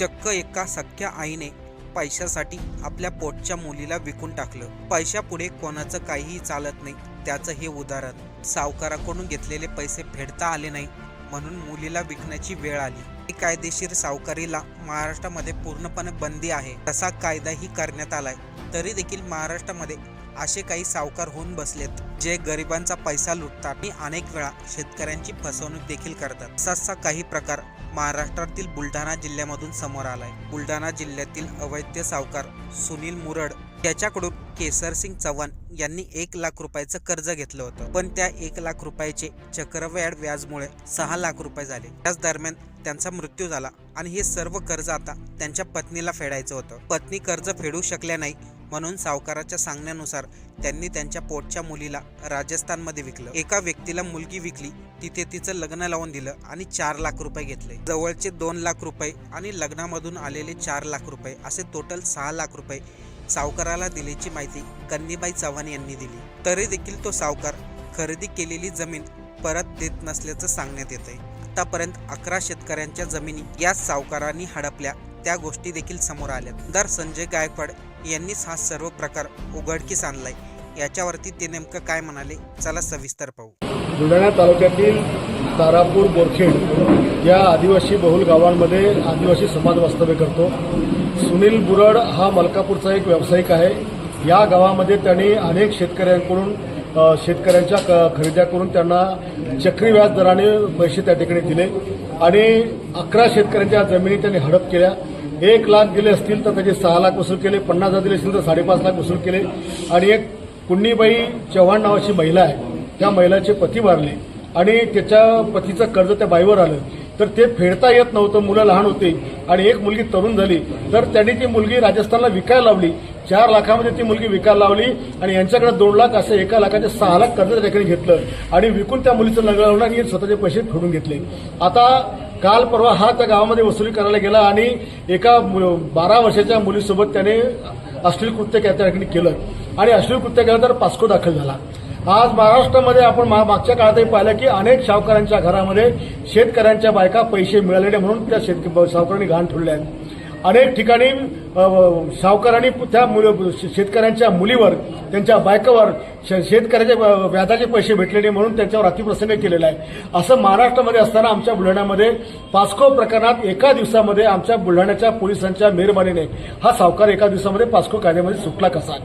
चक्क एका सख्या आईने पैशासाठी आपल्या पोटच्या मुलीला विकून टाकलं. पैशापुढे कोणाचं काहीही चालत नाही त्याचं हे उदाहरण. सावकाराकडून घेतलेले पैसे फेडता आले नाही म्हणून मुलीला विकण्याची वेळ आली. ही कायदेशीर सावकारीला महाराष्ट्रामध्ये पूर्णपणे बंदी आहे. तसा कायदाही करण्यात आलाय. तरी देखील महाराष्ट्रामध्ये असे काही सावकार होऊन बसलेत जे गरिबांचा पैसा लुटतात आणि अनेक वेळा शेतकऱ्यांची फसवणूक देखील करतात. असाच काही प्रकार महाराष्ट्रातील बुलढाणा जिल्ह्यामधून समोर आलाय. बुलढाणा जिल्ह्यातील अवैध सावकार सुनील मुरड याच्याकडून केसरसिंग चव्हाण यांनी एक लाख रुपयाचं कर्ज घेतलं होतं. पण त्या एक लाख रुपयाचे चक्रवाढ व्याजमुळे सहा लाख रुपये झाले. त्याच दरम्यान त्यांचा मृत्यू झाला आणि हे सर्व कर्ज आता त्यांच्या पत्नीला फेडायचं होतं. पत्नी कर्ज फेडू शकल्या नाही म्हणून सावकाराच्या सांगण्यानुसार त्यांनी त्यांच्या पोटच्या मुलीला राजस्थानमध्ये विकलं. एका व्यक्तीला मुलगी विकली तिथे तिचं लग्न लावून दिलं आणि चार लाख रुपये घेतले. जवळचे दोन लाख रुपये आणि लग्नामधून आलेले चार लाख रुपये असे टोटल सहा लाख रुपये सावकाराला दिल्याची माहिती कन्नीबाई चव्हाण यांनी दिली. तरी देखील तो सावकार खरेदी केलेली जमीन परत देत नसल्याचं सांगण्यात येत आहे आतापर्यंत अकरा शेतकऱ्यांच्या जमिनी याच सावकारांनी हडपल्या त्या गोष्टी देखील समोर आल्या दर संजय गायकवाड यांनीच हा सर्व प्रकार उघडकीस आणलाय. याच्यावरती ते नेमकं काय म्हणाले चला सविस्तर पाहू. बुलढाणा तालुक्यातील तारापूर बोरखेड या आदिवासी बहुल गावांमध्ये आदिवासी समाज वास्तव्य करतो. सुनील बुरड हा मलकापूरचा एक व्यावसायिक आहे. या गावामध्ये त्यांनी अनेक शेतकऱ्यांकडून शेतकऱ्यांच्या क- खरेद्या करून त्यांना चक्री व्याज दराने पैसे त्या ठिकाणी दिले आणि अकरा शेतकऱ्यांच्या जमिनी त्यांनी हडप केल्या. एक लाख दिले असतील तर त्याचे सहा लाख वसूल केले पन्नास हजार दिले असतील तर साडेपाच लाख वसूल केले. आणि एक पुण्यबाई चव्हाण नावाची महिला आहे त्या महिलाचे पती वारले आणि त्याच्या पतीचं कर्ज त्या बाईवर आलं. तर ते फेडता येत नव्हतं मुलं लहान होती. आणि एक मुलगी तरुण झाली. तर त्यांनी ती मुलगी राजस्थानला विकायला लावली. चार लाखामध्ये ती मुलगी विकायला लावली. आणि यांच्याकडे दोन लाख असं एका लाखाचे सहा लाख कर्ज त्या ठिकाणी घेतलं. आणि विकून त्या मुलीचं लग्न लावलं आणि स्वतःचे पैसे फेडून घेतले. आता काल परवा हा त्या गावामध्ये वसुली करायला गेला आणि एका मु- बारा वर्षाच्या मुलीसोबत त्याने अश्लील कृत्य त्या ठिकाणी केलं. आणि अश्लील कृत्य केलं तर पास्को दाखल झाला. आज महाराष्ट्रामध्ये आपण मागच्या काळातही पाहिलं की अनेक सावकारांच्या घरामध्ये शेतकऱ्यांच्या बायका पैसे मिळालेले म्हणून त्या शेतकरी सावकारांनी घाण ठेवले आहेत. अनेक ठिकाणी सावकारांनी त्या मुली- शेतकऱ्यांच्या मुलीवर त्यांच्या बायकावर श- शेतकऱ्याचे व्याजाचे पैसे भेटले नाही म्हणून त्यांच्यावर अतिप्रसंग केलेला आहे. असं महाराष्ट्रामध्ये असताना आमच्या बुलढाण्यामध्ये पास्को प्रकरणात एका दिवसामध्ये आमच्या बुलढाण्याच्या पोलिसांच्या मेहरबानीने हा सावकार एका दिवसामध्ये पास्को कायद्यामध्ये सुटला कसा?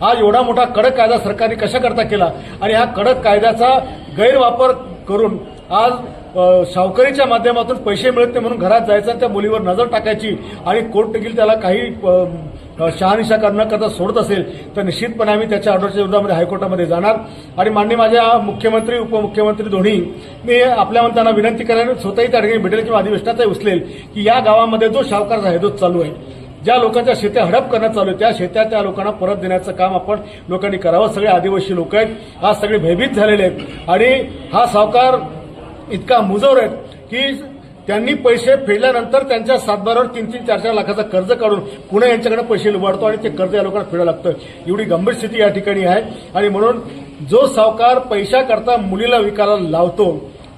आज एवढा मोठा कडक कायदा सरकारने कशाकरता केला? आणि हा कडक कायद्याचा गैरवापर करून आज सावकारीच्या माध्यमातून पैसे मिळत नाही म्हणून घरात जायचं आणि त्या मुलीवर नजर टाकायची आणि कोर्ट देखील त्याला काही शहानिशा न करता सोडत असेल तर निश्चितपणे आम्ही त्याच्या ऑर्डरच्या विरोधामध्ये हायकोर्टामध्ये जाणार. आणि मान्य माझ्या मुख्यमंत्री उपमुख्यमंत्री दोन्ही मी आपल्या त्यांना विनंती करायला स्वतःही त्या ठिकाणी भेटेल किंवा अधिवेशनातही उचलेल की या गावामध्ये जो सावकारचा तो चालू आहे ज्या लोकांच्या शेत्या हडप करण्यात चालू आहे त्या शेत्या त्या लोकांना परत देण्याचं काम आपण लोकांनी करावं. सगळे आदिवासी लोक आहेत. आज सगळे भयभीत झालेले आहेत. आणि हा सावकार इतका मुजोर आहे की त्यांनी पैसे फेडल्यानंतर त्यांच्या सातबारावर तीन तीन चार चार लाखाचं कर्ज काढून पुन्हा यांच्याकडे पैसे लुबाडतो आणि ते कर्ज या लोकांना फेडावं लागतं. एवढी गंभीर स्थिती या ठिकाणी आहे. आणि म्हणून जो सावकार पैशाकरता मुलीला विकायला लावतो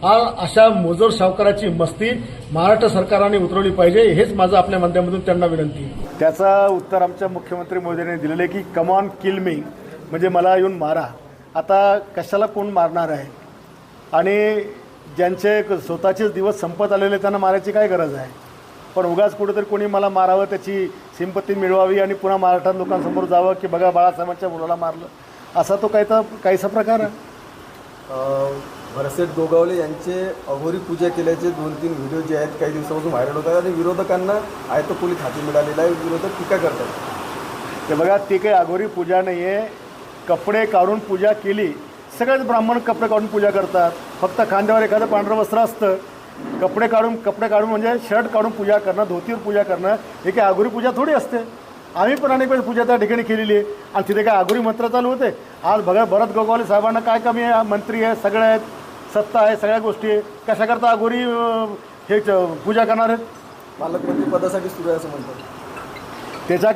हा अशा मोजोर सावकाराची मस्ती महाराष्ट्र सरकारने उतरवली पाहिजे हेच माझं आपल्या माध्यमातून त्यांना विनंती त्याचा उत्तर आमच्या मुख्यमंत्री मोदींनी दिलेलं आहे की कमॉन किल मी म्हणजे मला येऊन मारा. आता कशाला कोण मारणार आहे? आणि ज्यांचे स्वतःचेच दिवस संपत आलेले त्यांना मारायची काय गरज आहे? पण उगाच कुठेतरी कोणी मला मारावं त्याची सिंपत्ती मिळवावी आणि पुन्हा महाराष्ट्रात लोकांसमोर जावं की बघा बाळासाहेबांच्या मुलाला मारलं. असा तो काही तर काहीसा प्रकार आहे. भरसेट गोगावले यांचे अघोरी पूजा केल्याचे दोन तीन व्हिडिओ जे आहेत काही दिवसापासून व्हायरल होत आहेत आणि विरोधकांना आयतपोलीत हाती मिळालेला आहे. विरोधक टीका करतात. ते बघा ती काही अघोरी पूजा नाही आहे कपडे काढून पूजा केली सगळेच ब्राह्मण कपडे काढून पूजा करतात. फक्त खांद्यावर एखादं पांढरं वस्त्र असतं. कपडे काढून कपडे काढून म्हणजे शर्ट काढून पूजा करणं धोतीवर पूजा करणं हे काही अघोरी पूजा थोडी असते. आम्ही पण अनेक वेळेस पूजा त्या ठिकाणी केलेली आहे. आणि तिथे काय अघोरी मंत्र चालू होते. आज बघा भरत गोगावले साहेबांना काय कमी आहे? मंत्री आहे सगळे आहेत. सत्ता आहे सगळ्या गोष्टी आहे. कशाकरता अं, हे पूजा करणार आहेत? पालकमंत्री पदासाठी सुरू आहे असं म्हणतात. त्याच्या